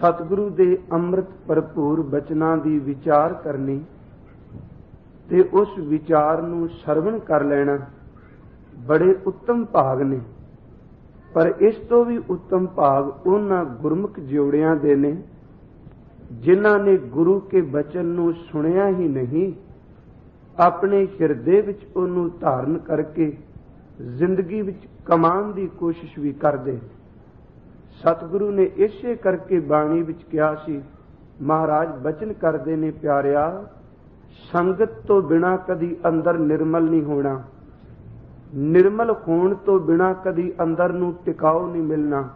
ਸਤਿਗੁਰੂ ਦੇ ਅੰਮ੍ਰਿਤ ਭਰਪੂਰ ਬਚਨਾਂ ਦੀ ਵਿਚਾਰ ਕਰਨੀ ਤੇ ਉਸ ਵਿਚਾਰ ਨੂੰ ਸਰਵਣ ਕਰ ਲੈਣਾ ਬੜੇ ਉੱਤਮ ਭਾਗ ਨੇ। ਪਰ ਇਸ ਤੋਂ ਵੀ ਉੱਤਮ ਭਾਗ ਉਹਨਾਂ ਗੁਰਮੁਖ ਜੋੜਿਆਂ ਦੇ ਨੇ, ਜਿਨ੍ਹਾਂ ਨੇ ਗੁਰੂ ਕੇ ਬਚਨ ਨੂੰ ਸੁਣਿਆ ਹੀ ਨਹੀਂ, ਆਪਣੇ ਹਿਰਦੇ ਵਿੱਚ ਉਹਨੂੰ ਧਾਰਨ ਕਰਕੇ ਜ਼ਿੰਦਗੀ ਵਿੱਚ ਕਮਾਉਣ ਦੀ ਕੋਸ਼ਿਸ਼ ਵੀ ਕਰਦੇ। ਸਤਿਗੁਰੂ ਨੇ ਇਸੇ ਕਰਕੇ ਬਾਣੀ ਵਿੱਚ ਕਿਹਾ ਸੀ, ਮਹਾਰਾਜ ਬਚਨ ਕਰਦੇ ਨੇ ਪਿਆਰਿਆ, ਸੰਗਤ ਤੋਂ ਬਿਨਾ ਕਦੀ ਅੰਦਰ ਨਿਰਮਲ ਨਹੀਂ ਹੋਣਾ। ਨਿਰਮਲ ਹੋਣ ਤੋਂ ਬਿਨਾ ਕਦੀ ਅੰਦਰ ਨੂੰ ਟਿਕਾਉ ਨਹੀਂ ਮਿਲਣਾ।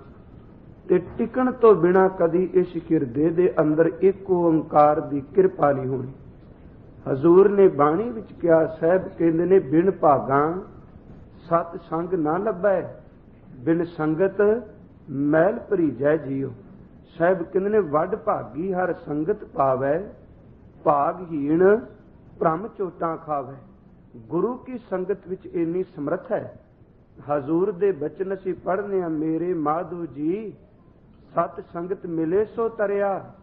ਤੇ ਟਿਕਣ ਤੋਂ ਬਿਨਾ ਕਦੀ ਇਸ ਹਿਰਦੇ ਦੇ ਅੰਦਰ ਇੱਕ ਓੰਕਾਰ ਦੀ ਕਿਰਪਾ ਨਹੀਂ ਹੋਣੀ। ਹਜ਼ੂਰ ਨੇ ਬਾਣੀ ਵਿੱਚ ਕਿਹਾ, ਸਹਿਬ ਕਹਿੰਦੇ ਨੇ, ਬਿਨ ਭਾਗਾਂ ਸਤ ਸੰਗ ਨਾ ਲੱਭੈ, ਬਿਨ ਸੰਗਤ ਮੈਲ ਭਰੀਜੈ ਜੀਓ। ਸਾਹਿਬ ਕਹਿੰਦੇ ਨੇ, ਵੱਡ ਭਾਗੀ ਹਰ ਸੰਗਤ ਪਾਵੈ ਭਾਗਹੀਣ ਭ੍ਰਮ ਚੋਟਾਂ ਖਾਵੈ। ਗੁਰੂ ਕੀ ਸੰਗਤ ਵਿੱਚ ਇੰਨੀ ਸਮਰੱਥ ਹੈ? ਹਜ਼ੂਰ ਦੇ ਬਚਨ ਅਸੀਂ ਪੜ੍ਹਨੇ ਆ ਮੇਰੇ ਮਾਧੂ ਜੀ, ਸਤ ਸੰਗਤ ਮਿਲੇ ਸੋ ਤਰਿਆ।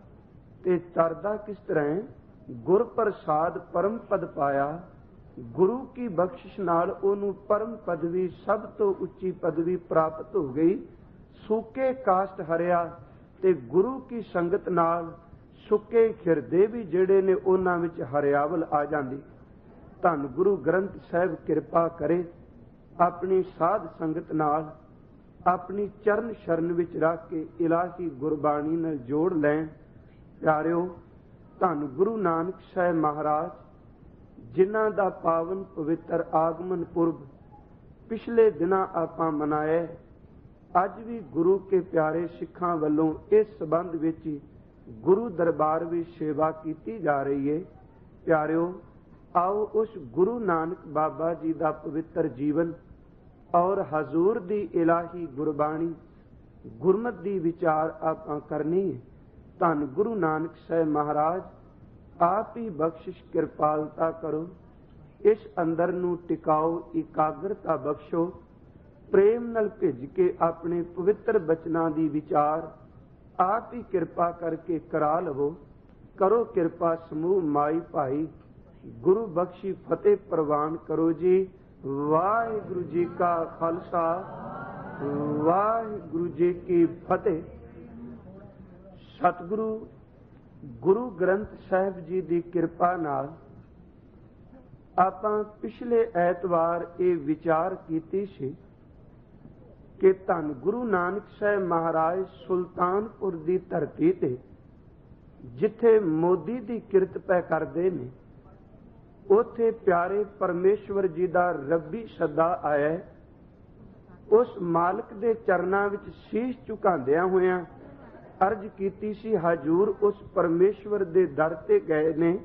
ਤੇ ਤਰਦਾ ਕਿਸ ਤਰ੍ਹਾਂ ਗੁਰ ਪ੍ਰਸਾਦ ਪਰਮ ਪਦ ਪਾਇਆ। ਗੁਰੂ ਕੀ ਬਖਸ਼ਿਸ਼ ਨਾਲ ਉਹਨੂੰ ਪਰਮ ਪਦਵੀ, ਸਭ ਤੋਂ ਉੱਚੀ ਪਦਵੀ ਪ੍ਰਾਪਤ ਹੋ ਗਈ। ਸੁੱਕੇ ਕਾਸ਼ਟ ਹਰਿਆ ਤੇ ਗੁਰੂ ਕੀ ਸੰਗਤ ਨਾਲ ਸੁੱਕੇ ਖਿਰਦੇ ਵੀ ਜਿਹੜੇ ਨੇ ਉਹਨਾਂ ਵਿੱਚ ਹਰਿਆਵਲ ਆ ਜਾਂਦੀ। ਧੰਨ ਗੁਰੂ ਗ੍ਰੰਥ ਸਾਹਿਬ ਕਿਰਪਾ ਕਰੇ ਆਪਣੀ ਸਾਧ ਸੰਗਤ ਨਾਲ ਆਪਣੀ ਚਰਨ ਸ਼ਰਨ ਵਿੱਚ ਰੱਖ ਕੇ ਇਲਾਹੀ ਗੁਰਬਾਣੀ ਨਾਲ ਜੋੜ ਲੈਣ। ਪਿਆਰਿਓ, ਧੰਨ ਗੁਰੂ ਨਾਨਕ ਸਾਹਿਬ ਮਹਾਰਾਜ, ਜਿਨ੍ਹਾਂ ਦਾ ਪਾਵਨ ਪਵਿੱਤਰ ਆਗਮਨ ਪੁਰਬ ਪਿਛਲੇ ਦਿਨਾਂ ਆਪਾਂ ਮਨਾਇਆ ਅੱਜ ਵੀ ਗੁਰੂ ਕੇ ਪਿਆਰੇ ਸਿੱਖਾਂ ਵੱਲੋਂ ਇਸ ਸਬੰਧ ਵਿੱਚ ਗੁਰੂ ਦਰਬਾਰ ਵਿੱਚ ਸੇਵਾ ਕੀਤੀ ਜਾ ਰਹੀ ਹੈ ਪਿਆਰਿਓ, ਆਓ ਉਸ ਗੁਰੂ ਨਾਨਕ ਬਾਬਾ ਜੀ ਦਾ ਪਵਿੱਤਰ ਜੀਵਨ ਔਰ ਹਜ਼ੂਰ ਦੀ ਇਲਾਹੀ ਗੁਰਬਾਣੀ, ਗੁਰਮਤ ਦੀ ਵਿਚਾਰ ਆਪਾਂ ਕਰਨੀ ਹੈ ਧੰਨ ਗੁਰੂ ਨਾਨਕ ਸਾਹਿਬ ਮਹਾਰਾਜ, ਆਪ ਹੀ ਬਖਸ਼ਿਸ਼ ਕਿਰਪਾਲਤਾ ਕਰੋ। ਇਸ ਅੰਦਰ ਨੂੰ ਟਿਕਾਓ, ਇਕਾਗਰਤਾ ਬਖਸ਼ੋ। ਪ੍ਰੇਮ ਨਾਲ ਭਿੱਜ ਕੇ ਆਪਣੇ ਪਵਿੱਤਰ ਬਚਨਾਂ ਦੀ ਵਿਚਾਰ, ਆਪ ਹੀ ਕਿਰਪਾ ਕਰਕੇ ਕਰਾ ਲਵੋ। ਕਰੋ ਕਿਰਪਾ ਸਮੂਹ ਮਾਈ ਭਾਈ, ਗੁਰੂ ਬਖਸ਼ੀ ਫਤਿਹ ਪ੍ਰਵਾਨ ਕਰੋ ਜੀ। ਵਾਹਿਗੁਰੂ ਜੀ ਕਾ ਖਾਲਸਾ, ਵਾਹਿਗੁਰੂ ਜੀ ਕੀ ਫਤਿਹ। ਸਤਿਗੁਰੂ, ਗੁਰੂ ਗ੍ਰੰਥ ਸਾਹਿਬ ਜੀ ਦੀ ਕਿਰਪਾ ਨਾਲ ਆਪਾਂ ਪਿਛਲੇ ਐਤਵਾਰ ਇਹ ਵਿਚਾਰ ਕੀਤੀ ਸੀ। ਕਿ ਧੰਨ ਗੁਰੂ ਨਾਨਕ ਸਾਹਿਬ ਮਹਾਰਾਜ ਸੁਲਤਾਨਪੁਰ ਦੀ ਧਰਤੀ ਤੇ, ਜਿੱਥੇ ਮੋਦੀ ਦੀ ਕਿਰਤ ਪੈ ਕਰਦੇ ਨੇ, ਉਥੇ ਪਿਆਰੇ ਪਰਮੇਸ਼ਵਰ ਜੀ ਦਾ ਰੱਬੀ ਸਦਾ ਆਇਆ ਉਸ ਮਾਲਕ ਦੇ ਚਰਨਾਂ ਵਿੱਚ ਸੀਸ ਝੁਕਾਉਂਦਿਆਂ ਹੋਇਆਂ ਅਰਜ ਕੀਤੀ ਸੀ, ਹਜੂਰ ਉਸ ਪਰਮੇਸ਼ਵਰ ਦੇ ਦਰ ਤੇ ਗਏ ਨੇ।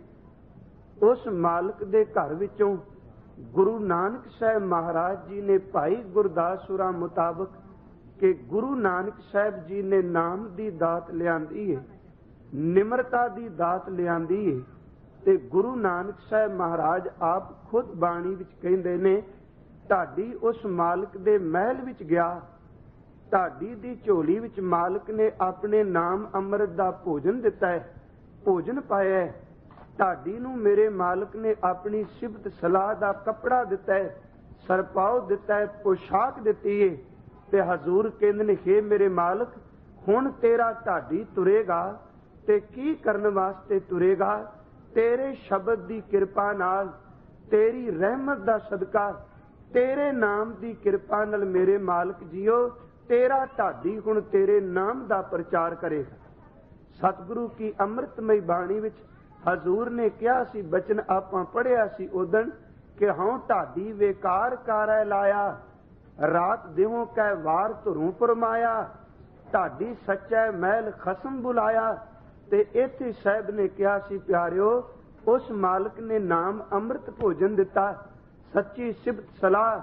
ਉਸ ਮਾਲਕ ਦੇ ਘਰ ਵਿੱਚੋਂ ਗੁਰੂ ਨਾਨਕ ਸਾਹਿਬ ਮਹਾਰਾਜ ਜੀ ਨੇ ਭਾਈ ਗੁਰਦਾਸੁਰਾ ਮੁਤਾਬਕ ਕਿ ਗੁਰੂ ਨਾਨਕ ਸਾਹਿਬ ਜੀ ਨੇ ਨਾਮ ਦੀ ਦਾਤ ਲਿਆਂਦੀ ਹੈ ਨਿਮਰਤਾ ਦੀ ਦਾਤ ਲਿਆਂਦੀ ਹੈ ਤੇ ਗੁਰੂ ਨਾਨਕ ਸਾਹਿਬ ਮਹਾਰਾਜ ਆਪ ਖੁਦ ਬਾਣੀ ਵਿੱਚ ਕਹਿੰਦੇ ਨੇ ਢਾਡੀ ਉਸ ਮਾਲਕ ਦੇ ਮਹਿਲ ਵਿੱਚ ਗਿਆ ਢਾਡੀ ਦੀ ਝੋਲੀ ਵਿੱਚ ਮਾਲਕ ਨੇ ਆਪਣੇ ਨਾਮ ਅੰਮ੍ਰਿਤ ਦਾ ਭੋਜਨ ਦਿੱਤਾ ਹੈ, ਭੋਜਨ ਪਾਇਆ ਹੈ ਢਾਡੀ ਨੂੰ ਮੇਰੇ ਮਾਲਕ ਨੇ ਆਪਣੀ ਸਿਫਤ, ਸਲਾਹ ਦਾ ਕੱਪੜਾ ਦਿੱਤਾ ਹੈ ਸਰਪਾਉ ਦਿੱਤਾ ਹੈ, ਪੋਸ਼ਾਕ ਦਿੱਤੀ ਹੈ ਤੇ ਹਜ਼ੂਰ ਕਹਿੰਦੇ ਨੇ हे ਮੇਰੇ ਮਾਲਕ, ਹੁਣ ਤੇਰਾ ਢਾਡੀ ਤੁਰੇਗਾ ਤੇ ਕੀ ਕਰਨ ਵਾਸਤੇ ਤੁਰੇਗਾ? ਤੇਰੇ ਸ਼ਬਦ ਦੀ ਕਿਰਪਾ ਨਾਲ, ਤੇਰੀ ਰਹਿਮਤ ਦਾ ਸਦਕਾ, ਤੇਰੇ ਨਾਮ ਦੀ ਕਿਰਪਾ ਨਾਲ ਮੇਰੇ ਮਾਲਕ ਜੀਓ, ਤੇਰਾ ਢਾਡੀ ਹੁਣ ਤੇਰੇ ਨਾਮ ਦਾ ਪ੍ਰਚਾਰ ਕਰੇਗਾ। ਸਤਿਗੁਰੂ ਕੀ ਅੰਮ੍ਰਿਤਮਈ ਬਾਣੀ ਵਿੱਚ ਹਜ਼ੂਰ ਨੇ ਕਿਹਾ ਸੀ, ਬਚਨ ਆਪਾਂ ਪੜਿਆ ਸੀ ਉਦਣ ਕਿ ਹਉ ਢਾਡੀ ਵੇਕਾਰ ਕਾਰੈ ਲਾਇਆ, ਰਾਤ ਦਿਵੋਂ ਕੈ ਵਾਰ ਧਰੂ ਫਰਮਾਇਆ ਢਾਡੀ ਸੱਚੈ ਮਹਿਲ ਖਸਮ ਬੁਲਾਇਆ। ਤੇ ਇੱਥੇ ਸਾਹਿਬ ਨੇ ਕਿਹਾ ਸੀ, ਪਿਆਰਿਓ, ਉਸ ਮਾਲਕ ਨੇ ਨਾਮ ਅੰਮ੍ਰਿਤ ਭੋਜਨ ਦਿੱਤਾ, ਸੱਚੀ ਸਿਫਤ ਸਲਾਹ,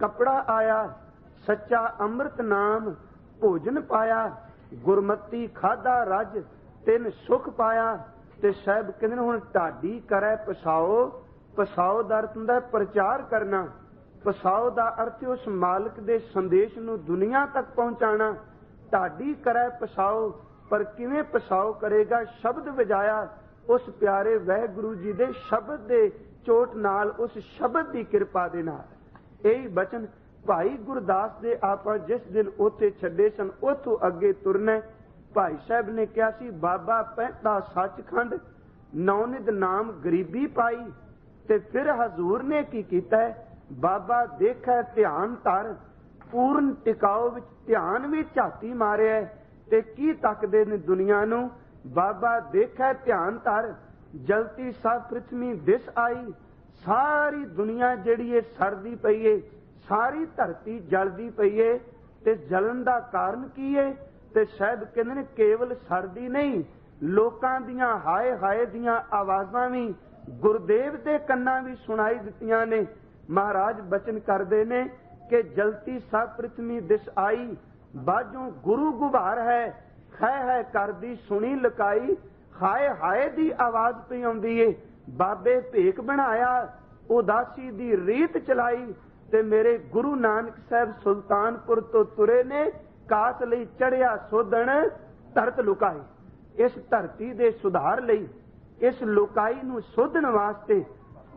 ਕਪੜਾ ਆਇਆ, ਸੱਚਾ ਅੰਮ੍ਰਿਤ ਨਾਮ ਭੋਜਨ ਪਾਇਆ, ਗੁਰਮਤੀ ਖਾਦਾ ਰਜ, ਤਿੰਨ ਸੁਖ ਪਾਇਆ। ਤੇ ਸਾਹਿਬ ਕਹਿੰਦੇ ਨੇ, ਹੁਣ ਢਾਡੀ ਕਰੈ, ਪਸਾਓ ਪਸਾਓ ਦਾ ਅਰਥ ਹੁੰਦਾ ਪ੍ਰਚਾਰ ਕਰਨਾ। ਪਸਾਓ ਦਾ ਅਰਥ ਉਸ ਮਾਲਕ ਦੇ ਸੰਦੇਸ਼ ਨੂੰ ਦੁਨੀਆ ਤੱਕ ਪਹੁੰਚਾਣਾ ਢਾਡੀ ਕਰੈ, ਪਸਾਓ, ਪਰ ਕਿਵੇਂ ਪਸਾਓ ਕਰੇਗਾ? ਸ਼ਬਦ ਵਜਾਇਆ ਉਸ ਪਿਆਰੇ ਵਾਹਿਗੁਰੂ ਜੀ ਦੇ ਸ਼ਬਦ ਦੇ ਚੋਟ ਨਾਲ, ਉਸ ਸ਼ਬਦ ਦੀ ਕਿਰਪਾ ਦੇ ਨਾਲ। ਇਹੀ ਬਚਨ, ਭਾਈ ਗੁਰਦਾਸ ਦੇ ਆਪਾਂ ਜਿਸ ਦਿਨ ਉੱਥੇ ਛੱਡੇ ਸਨ, ਉਥੋਂ ਅੱਗੇ ਤੁਰਨਾ ਭਾਈ ਸਾਹਿਬ ਨੇ ਕਿਹਾ ਸੀ, ਬਾਬਾ ਪਹਿਤਾ ਸੱਚਖੰਡ, ਨੌਨਿਦ ਨਾਮ ਗਰੀਬੀ ਪਾਈ, ਤੇ ਫਿਰ ਹਜ਼ੂਰ ਨੇ ਕੀ ਕੀਤਾ ਬਾਬਾ ਦੇਖੈ ਧਿਆਨ ਧਰ, ਪੂਰਨ ਟਿਕਾਓ ਵਿੱਚ ਧਿਆਨ ਵੀ ਝਾਤੀ ਮਾਰਿਆ ਤੇ ਕੀ ਤੱਕਦੇ ਨੇ ਦੁਨੀਆ ਨੂੰ? ਬਾਬਾ ਦੇਖੈ ਧਿਆਨ ਧਰ ਜਲਤੀ ਸਭ ਪ੍ਰithvi ਦਿਸ ਆਈ, ਸਾਰੀ ਦੁਨੀਆ ਜਿਹੜੀ ਏ ਸਰਦੀ ਪਈ ਏ, ਸਾਰੀ ਧਰਤੀ ਜਲਦੀ ਪਈ ਏ, ਤੇ ਜਲਣ ਦਾ ਕਾਰਨ ਕੀ ਏ? ਤੇ ਸ਼ਾਇਦ ਕਹਿੰਦੇ ਨੇ ਕੇਵਲ ਸਰਦੀ ਨਹੀਂ, ਲੋਕਾਂ ਦੀਆਂ ਹਾਏ ਹਾਏ ਦੀਆਂ ਆਵਾਜ਼ਾਂ ਵੀ, ਗੁਰਦੇਵ ਦੇ ਕੰਨਾਂ ਵੀ ਸੁਣਾਈ ਦਿੱਤੀਆਂ ਨੇ। ਮਹਾਰਾਜ ਬਚਨ ਕਰਦੇ ਨੇ ਕਿ ਜਲਤੀ ਸਭ ਪ੍ਰithvi ਦਿਸ ਆਈ, ਬਾਝੋਂ ਗੁਰੂ ਗੁਬਾਰ ਹੈ ਖੈ ਹੈ ਕਰਦੀ ਸੁਣੀ ਲਕਾਈ, ਹਾਏ ਹਾਏ ਦੀ ਆਵਾਜ਼ ਪਈ ਆਉਂਦੀ ਏ। ਬਾਬੇ ਭੇਖ ਬਣਾਇਆ, ਉਦਾਸੀ ਦੀ ਰੀਤ ਚਲਾਈ ਤੇ ਮੇਰੇ ਗੁਰੂ ਨਾਨਕ ਸਾਹਿਬ ਸੁਲਤਾਨਪੁਰ ਤੋਂ ਤੁਰੇ ਨੇ। ਕਾਸ ਲਈ ਚੜਿਆ ਸੋਧਣ ਧਰਤ ਲੁਕਾਈ ਇਸ ਧਰਤੀ ਦੇ ਸੁਧਾਰ ਲਈ, ਇਸ ਲੁਕਾਈ ਨੂੰ ਸੋਧਣ ਵਾਸਤੇ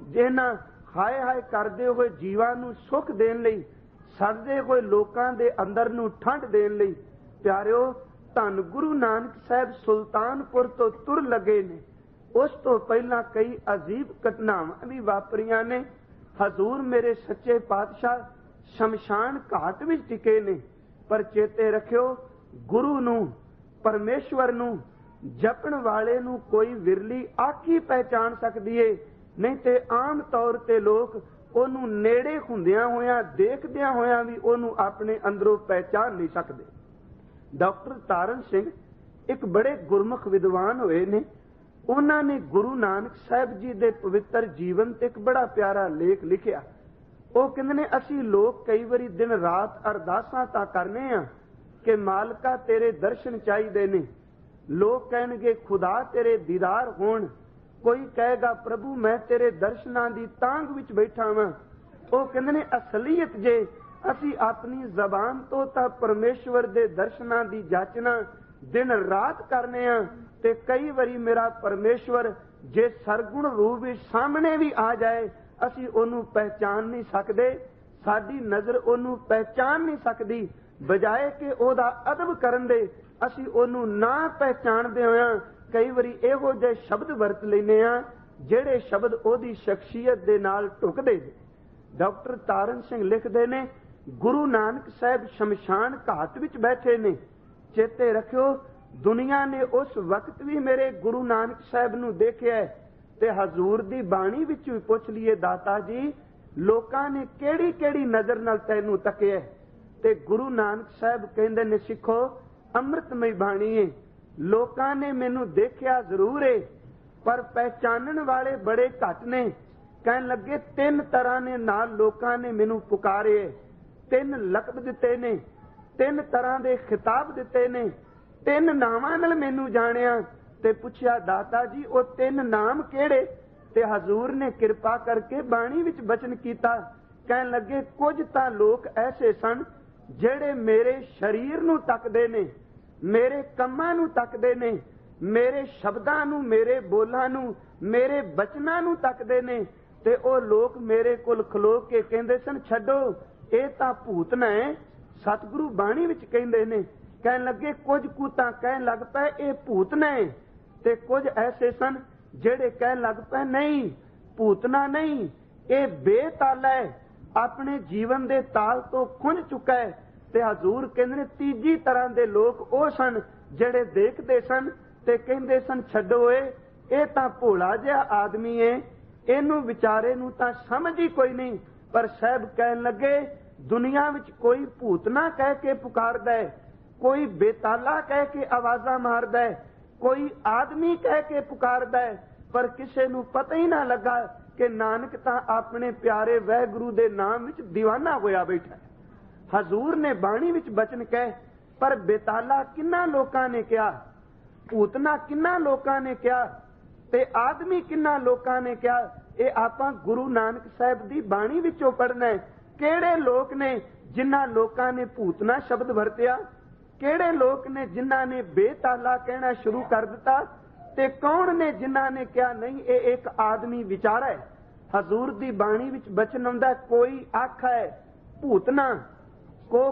ਜਿਹਨਾਂ ਹਾਏ ਹਾਏ ਕਰਦੇ ਹੋਏ ਜੀਵਾਂ ਨੂੰ ਸੁੱਖ ਦੇਣ ਲਈ, ਸੜਦੇ ਹੋਏ ਲੋਕਾਂ ਦੇ ਅੰਦਰ ਨੂੰ ਠੰਡ ਦੇਣ ਲਈ, ਪਿਆਰਿਓ, ਧੰਨ ਗੁਰੂ ਨਾਨਕ ਸਾਹਿਬ ਸੁਲਤਾਨਪੁਰ ਤੋਂ ਤੁਰ ਲਗੇ ਨੇ। ਉਸ ਤੋਂ ਪਹਿਲਾਂ ਕਈ ਅਜੀਬ ਘਟਨਾਵਾਂ ਵੀ ਵਾਪਰੀਆਂ ਨੇ। ਹਜ਼ੂਰ ਮੇਰੇ ਸੱਚੇ ਪਾਤਸ਼ਾਹ ਸ਼ਮਸ਼ਾਨ ਘਾਟ ਵਿੱਚ ਟਿਕੇ ਨੇ। ਪਰ ਚੇਤੇ ਰੱਖਿਓ, ਗੁਰੂ ਨੂੰ, ਪਰਮੇਸ਼ਵਰ ਨੂੰ, ਜਪਣ ਵਾਲੇ ਨੂੰ ਕੋਈ ਵਿਰਲੀ ਆਖੀ ਪਹਿਚਾਨ ਸਕਦੀ ਏ। ਨਹੀਂ ਤੇ ਆਮ ਤੌਰ ਤੇ ਲੋਕ ਉਹਨੂੰ ਨੇੜੇ ਹੁੰਦਿਆਂ ਹੋਇਆਂ, ਦੇਖਦਿਆਂ ਹੋਇਆਂ ਵੀ ਉਹਨੂੰ ਆਪਣੇ ਅੰਦਰੋਂ ਪਹਿਚਾਨ ਨਹੀਂ ਸਕਦੇ। ਡਾਕਟਰ ਤਾਰਨ ਸਿੰਘ ਇੱਕ ਬੜੇ ਗੁਰਮੁਖ ਵਿਦਵਾਨ ਹੋਏ ਨੇ। ਉਹਨਾਂ ਨੇ ਗੁਰੂ ਨਾਨਕ ਸਾਹਿਬ ਜੀ ਦੇ ਪਵਿੱਤਰ ਜੀਵਨ ਤੇ ਇੱਕ ਬੜਾ ਪਿਆਰਾ ਲੇਖ ਲਿਖਿਆ। ਉਹ ਕਹਿੰਦੇ ਨੇ, ਅਸੀਂ ਲੋਕ ਕਈ ਵਾਰੀ ਦਿਨ ਰਾਤ ਅਰਦਾਸਾਂ ਤਾਂ ਕਰਨੇ ਆ ਕਿ ਮਾਲਕਾ ਤੇਰੇ ਦਰਸ਼ਨ ਚਾਹੀਦੇ ਨੇ। ਲੋਕ ਕਹਿਣਗੇ, ਖੁਦਾ ਤੇਰੇ ਦੀਦਾਰ ਹੋਣ। ਕੋਈ ਕਹੇਗਾ, ਪ੍ਰਭੂ, ਮੈਂ ਤੇਰੇ ਦਰਸ਼ਨਾਂ ਦੀ ਤਾਂਗ ਵਿੱਚ ਬੈਠਾ ਵਾਂ। ਉਹ ਕਹਿੰਦੇ ਨੇ, ਅਸਲੀਅਤ ਜੇ ਅਸੀਂ ਆਪਣੀ ਜ਼ਬਾਨ ਤੋਂ ਤਾਂ ਪਰਮੇਸ਼ਵਰ ਦੇ ਦਰਸ਼ਨਾਂ ਦੀ ਜਾਚਨਾ ਦਿਨ ਰਾਤ ਕਰਨੇ ਆ, ਤੇ ਕਈ ਵਾਰੀ ਮੇਰਾ ਪਰਮੇਸ਼ਵਰ ਜੇ ਸਰਗੁਣ ਰੂਪ ਵਿੱਚ ਸਾਹਮਣੇ ਵੀ ਆ ਜਾਏ ਅਸੀਂ ਉਹਨੂੰ ਪਹਿਚਾਨ ਨਹੀਂ ਸਕਦੇ, ਸਾਡੀ ਨਜ਼ਰ ਉਹਨੂੰ ਪਹਿਚਾਨ ਨਹੀਂ ਸਕਦੀ, ਬਜਾਏ ਕਿ ਉਹਦਾ ਅਦਬ ਕਰਨ ਦੇ ਅਸੀਂ ਉਹਨੂੰ ਨਾ ਪਹਿਚਾਣਦੇ ਹੋਇਆ ਕਈ ਵਾਰੀ ਇਹੋ ਜਿਹੇ ਸ਼ਬਦ ਵਰਤ ਲੈਨੇ ਆ ਜਿਹੜੇ ਸ਼ਬਦ ਉਹਦੀ ਸ਼ਖਸੀਅਤ ਦੇ ਨਾਲ ਢੁਕਦੇ ਨੇ। ਡਾਕਟਰ ਤਾਰਨ ਸਿੰਘ ਲਿਖਦੇ ਨੇ, ਗੁਰੂ ਨਾਨਕ ਸਾਹਿਬ ਸ਼ਮਸ਼ਾਨ ਘਾਟ ਵਿੱਚ ਬੈਠੇ ਨੇ, ਚੇਤੇ ਰੱਖਿਓ, ਦੁਨੀਆ ਨੇ ਉਸ ਵਕਤ ਵੀ ਮੇਰੇ ਗੁਰੂ ਨਾਨਕ ਸਾਹਿਬ ਨੂੰ ਦੇਖਿਆ ਤੇ ਹਜ਼ੂਰ ਦੀ ਬਾਣੀ ਵਿੱਚ ਵੀ ਪੁੱਛ ਲਈਏ ਦਾਤਾ ਜੀ, ਲੋਕਾਂ ਨੇ ਕਿਹੜੀ ਕਿਹੜੀ ਨਜ਼ਰ ਨਾਲ ਤੈਨੂੰ ਤੱਕਿਆ ਤੇ ਗੁਰੂ ਨਾਨਕ ਸਾਹਿਬ ਕਹਿੰਦੇ ਨੇ, ਸਿੱਖੋ, ਅੰਮ੍ਰਿਤਮਈ ਬਾਣੀ ਹੈ ਲੋਕਾਂ ਨੇ ਮੈਨੂੰ ਦੇਖਿਆ ਜ਼ਰੂਰ ਏ, ਪਰ ਪਹਿਚਾਨਣ ਵਾਲੇ ਬੜੇ ਘੱਟ ਨੇ। ਕਹਿਣ ਲੱਗੇ, ਤਿੰਨ ਤਰ੍ਹਾਂ ਨੇ ਨਾਲ ਲੋਕਾਂ ਨੇ ਮੈਨੂੰ ਪੁਕਾਰੇ। ਤਿੰਨ ਲਕਬ ਦਿੱਤੇ ਨੇ, ਤਿੰਨ ਤਰ੍ਹਾਂ ਦੇ ਖਿਤਾਬ ਦਿੱਤੇ ਨੇ। ਤਿੰਨ ਨਾਵਾਂ ਨਾਲ ਮੈਨੂੰ ਜਾਣਿਆ। ਤੇ ਪੁੱਛਿਆ, ਦਾਤਾ ਜੀ, ਉਹ ਤਿੰਨ ਨਾਮ ਕਿਹੜੇ? ਤੇ ਹਜ਼ੂਰ ਨੇ ਕਿਰਪਾ ਕਰਕੇ ਬਾਣੀ ਵਿੱਚ ਬਚਨ ਕੀਤਾ। ਕਹਿਣ ਲੱਗੇ, ਕੁਝ ਤਾਂ ਲੋਕ ਐਸੇ ਸਨ ਜਿਹੜੇ ਮੇਰੇ ਸਰੀਰ ਨੂੰ ਤੱਕਦੇ ਨੇ, ਮੇਰੇ ਕੰਮਾਂ ਨੂੰ ਤੱਕਦੇ ਨੇ, ਮੇਰੇ ਸ਼ਬਦਾਂ ਨੂੰ, ਮੇਰੇ ਬੋਲਾਂ ਨੂੰ, ਮੇਰੇ ਬਚਨਾਂ ਨੂੰ ਤੱਕਦੇ ਨੇ ਤੇ ਉਹ ਲੋਕ ਮੇਰੇ ਕੋਲ ਖਲੋ ਕੇ ਕਹਿੰਦੇ ਸਨ, ਛੱਡੋ, ਇਹ ਤਾਂ ਭੂਤਨਾ ਹੈ ਸਤਿਗੁਰੂ ਬਾਣੀ ਵਿੱਚ ਕਹਿੰਦੇ ਨੇ। ਕਹਿਣ ਲੱਗੇ, ਕੁਝ ਕੁ ਤਾਂ ਕਹਿਣ ਲੱਗ ਪਏ, ਇਹ ਭੂਤਨਾ ਹੈ ਤੇ ਕੁਝ ਐਸੇ ਸਨ ਜਿਹੜੇ ਕਹਿਣ ਲੱਗ ਪਏ, ਨਹੀਂ, ਭੂਤਨਾ ਨਹੀਂ, ਇਹ ਬੇਤਾਲਾ ਹੈ, ਆਪਣੇ ਜੀਵਨ ਦੇ ਤਾਲ ਤੋਂ ਖੁੰਝ ਚੁੱਕਾ ਹੈ। ਤੇ ਹਜ਼ੂਰ ਕਹਿੰਦੇ ਨੇ, ਤੀਜੀ ਤਰ੍ਹਾਂ ਦੇ ਲੋਕ ਉਹ ਸਨ ਜਿਹੜੇ ਦੇਖਦੇ ਸਨ ਤੇ ਕਹਿੰਦੇ ਸਨ, ਛੱਡੋ ਏ, ਇਹ ਤਾਂ ਭੋਲਾ ਜਿਹਾ ਆਦਮੀ ਏ, ਇਹਨੂੰ ਵਿਚਾਰੇ ਨੂੰ ਤਾਂ ਸਮਝ ਹੀ ਕੋਈ ਨਹੀਂ। ਪਰ ਸਾਹਿਬ ਕਹਿਣ ਲੱਗੇ, ਦੁਨੀਆ ਵਿੱਚ ਕੋਈ ਭੂਤਨਾ ਕਹਿ ਕੇ ਪੁਕਾਰਦਾ ਹੈ, ਕੋਈ ਬੇਤਾਲਾ ਕਹਿ ਕੇ ਆਵਾਜ਼ਾਂ ਮਾਰਦਾ ਹੈ ਕੋਈ ਆਦਮੀ ਕਹਿ ਕੇ ਪੁਕਾਰਦਾ ਹੈ, ਪਰ ਕਿਸੇ ਨੂੰ ਪਤਾ ਹੀ ਨਾ ਲੱਗਾ ਕਿ ਨਾਨਕ ਤਾਂ ਆਪਣੇ ਪਿਆਰੇ ਵਹਿਗੁਰੂ ਦੇ ਨਾਮ ਵਿੱਚ دیਵਾਨਾ ਹੋਇਆ ਬੈਠਾ ਹੈ। ਹਜ਼ੂਰ ਨੇ ਬਾਣੀ ਵਿੱਚ ਬਚਨ ਕਹੇ, ਪਰ ਬੇਤਾਲਾ ਕਿੰਨਾ ਲੋਕਾਂ ਨੇ ਕਿਹਾ? ਭੂਤਨਾ ਕਿੰਨਾ ਲੋਕਾਂ ਨੇ ਕਿਹਾ? ਤੇ ਆਦਮੀ ਕਿੰਨਾ ਲੋਕਾਂ ਨੇ ਕਿਹਾ? ਇਹ ਆਪਾਂ ਗੁਰੂ ਨਾਨਕ ਸਾਹਿਬ ਦੀ ਬਾਣੀ ਵਿੱਚੋਂ ਪੜਨਾ ਹੈ। ਕਿਹੜੇ ਲੋਕ ਨੇ ਜਿਨ੍ਹਾਂ ਲੋਕਾਂ ਨੇ ਭੂਤਨਾ ਸ਼ਬਦ ਵਰਤਿਆ? ਕਿਹੜੇ ਲੋਕ ਨੇ ਜਿਨ੍ਹਾਂ ਨੇ ਬੇਤਾਲਾ ਕਹਿਣਾ ਸ਼ੁਰੂ ਕਰ ਦਿੱਤਾ ਤੇ ਕੌਣ ਨੇ ਜਿਨ੍ਹਾਂ ਨੇ ਕਿਹਾ ਨਹੀਂ, ਇਹ ਇੱਕ ਆਦਮੀ ਵਿਚਾਰਾ ਹੈ। ਹਜ਼ੂਰ ਦੀ ਬਾਣੀ ਵਿੱਚ ਬਚਨ ਹੁੰਦਾ ਕੋਈ ਆਖੈ ਭੂਤਨਾ ਕੋ